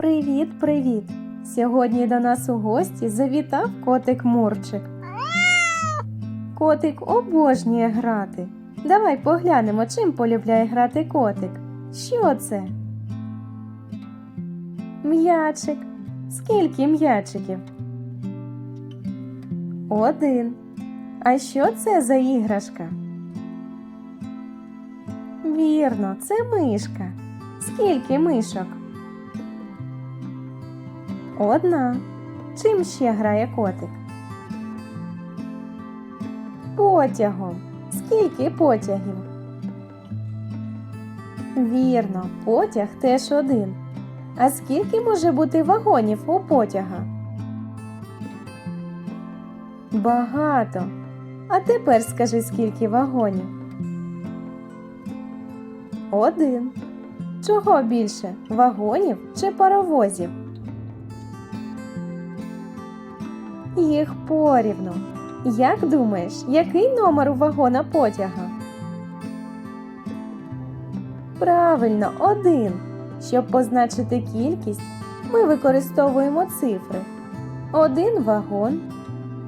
Привіт-привіт! Сьогодні до нас у гості завітав котик Мурчик. Котик обожнює грати. Давай поглянемо, чим полюбляє грати котик. Що це? М'ячик. Скільки м'ячиків? Один. А що це за іграшка? Вірно, це мишка. Скільки мишок? Одна. Чим ще грає котик? Потягом. Скільки потягів? Вірно, потяг теж один. А скільки може бути вагонів у потяга? Багато. А тепер скажи, скільки вагонів? Один. Чого більше? Вагонів чи паровозів? Їх порівну. Як думаєш, який номер у вагона потяга? Правильно, один. Щоб позначити кількість, ми використовуємо цифри. Один вагон,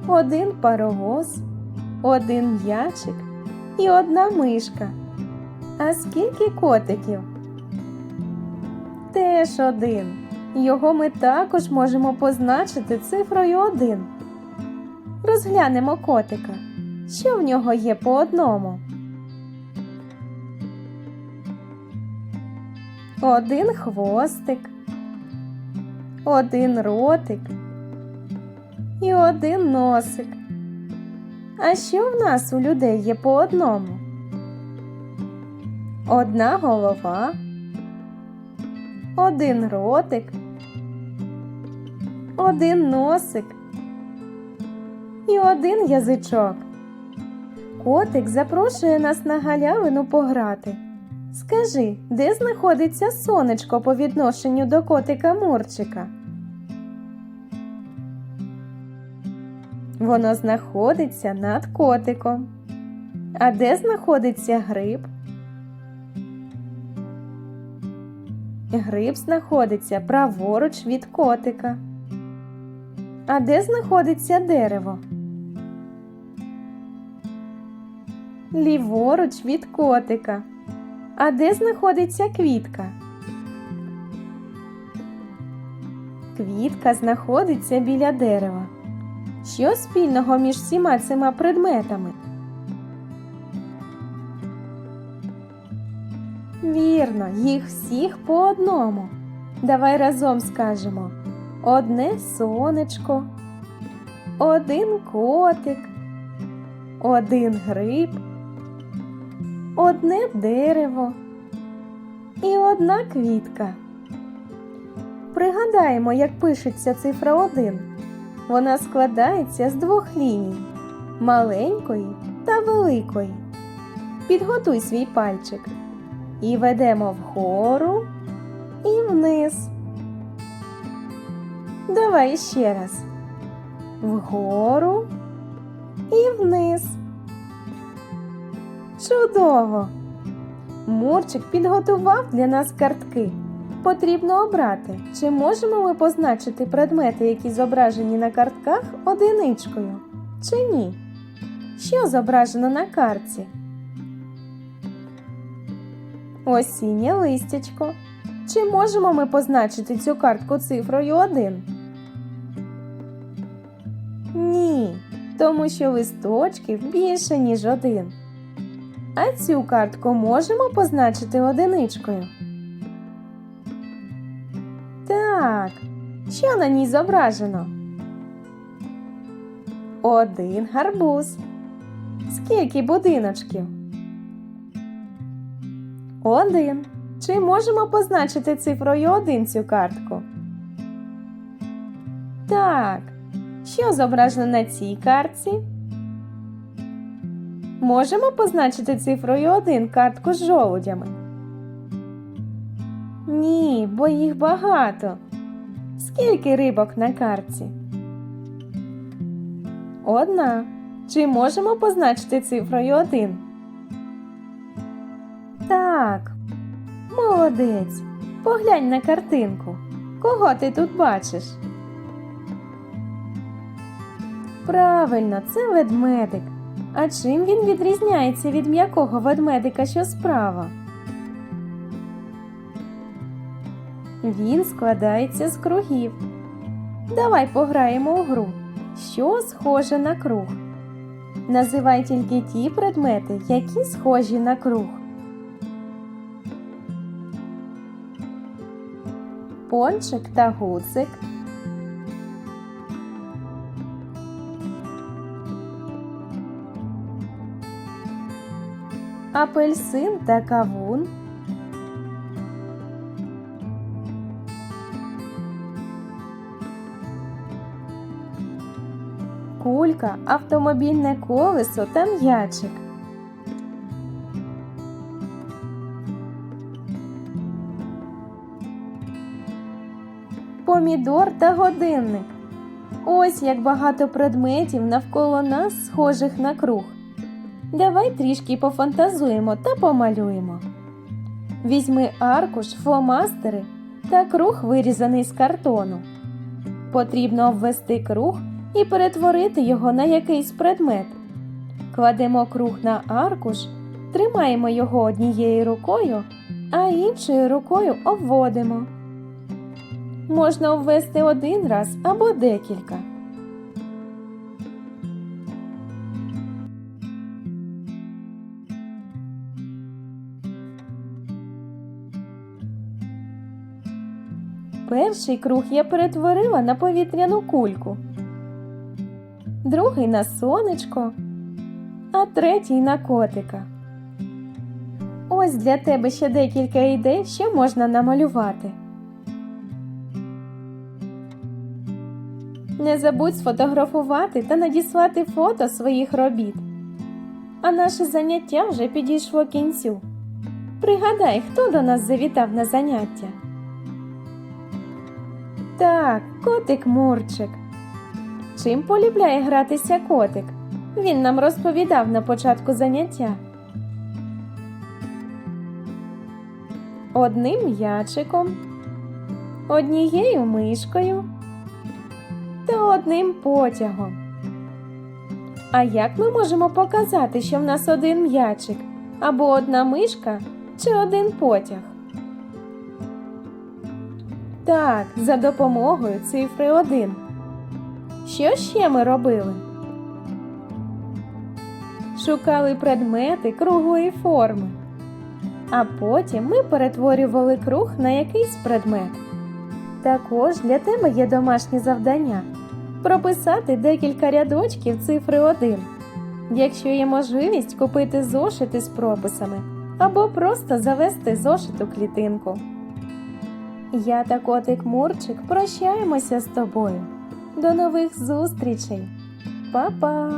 один паровоз, один м'ячик і одна мишка. А скільки котиків? Теж один. Його ми також можемо позначити цифрою один. Розглянемо котика. Що в нього є по одному? Один хвостик, один ротик і один носик. А що в нас у людей є по одному? Одна голова, один ротик, один носик і один язичок. Котик запрошує нас на галявину пограти. Скажи, де знаходиться сонечко по відношенню до котика Мурчика? Воно знаходиться над котиком. А де знаходиться гриб? Гриб знаходиться праворуч від котика. А де знаходиться дерево? Ліворуч від котика. А де знаходиться квітка? Квітка знаходиться біля дерева. Що спільного між всіма цими предметами? Вірно, їх всіх по одному. Давай разом скажемо одне сонечко, один котик, один гриб, одне дерево і одна квітка. Пригадаємо, як пишеться цифра 1. Вона складається з двох ліній маленької та великої. Підготуй свій пальчик і ведемо вгору і вниз. Давай ще раз. Вгору і вниз. Чудово! Мурчик підготував для нас картки. Потрібно обрати, чи можемо ми позначити предмети, які зображені на картках одиничкою, чи ні. Що зображено на картці? Осіннє листячко. Чи можемо ми позначити цю картку цифрою 1? Ні, тому що листочків більше, ніж один. А цю картку можемо позначити одиничкою. Так, що на ній зображено? Один гарбуз. Скільки будиночків? Один. Чи можемо позначити цифрою один цю картку? Так. Що зображено на цій картці? Можемо позначити цифрою 1 картку з жолудями? Ні, бо їх багато. Скільки рибок на картці? Одна. Чи можемо позначити цифрою 1? Так. Молодець. Поглянь на картинку. Кого ти тут бачиш? Правильно, це ведмедик. А чим він відрізняється від м'якого ведмедика, що справа? Він складається з кругів. Давай пограємо у гру. Що схоже на круг? Називай тільки ті предмети, які схожі на круг. Пончик та гуцик. Апельсин та кавун. Кулька, автомобільне колесо та м'ячик. Помідор та годинник. Ось як багато предметів навколо нас схожих на круг. Давай трішки пофантазуємо та помалюємо. Візьми аркуш, фломастери та круг, вирізаний з картону. Потрібно обвести круг і перетворити його на якийсь предмет. Кладемо круг на аркуш, тримаємо його однією рукою, а іншою рукою обводимо. Можна обвести один раз або декілька. Перший круг я перетворила на повітряну кульку, другий на сонечко, а третій на котика. Ось для тебе ще декілька ідей, що можна намалювати. Не забудь сфотографувати та надіслати фото своїх робіт. А наше заняття вже підійшло кінцю. Пригадай, хто до нас завітав на заняття. Так, котик Мурчик. Чим полюбляє гратися котик? Він нам розповідав на початку заняття. Одним м'ячиком, однією мишкою та одним потягом. А як ми можемо показати, що в нас один м'ячик або одна мишка чи один потяг? Так, за допомогою цифри 1. Що ще ми робили? Шукали предмети круглої форми. А потім ми перетворювали круг на якийсь предмет. Також для тебе є домашнє завдання прописати декілька рядочків цифри 1. Якщо є можливість купити зошити з прописами або просто завести зошиту клітинку. Я та котик Мурчик прощаємося з тобою. До нових зустрічей. Па-па!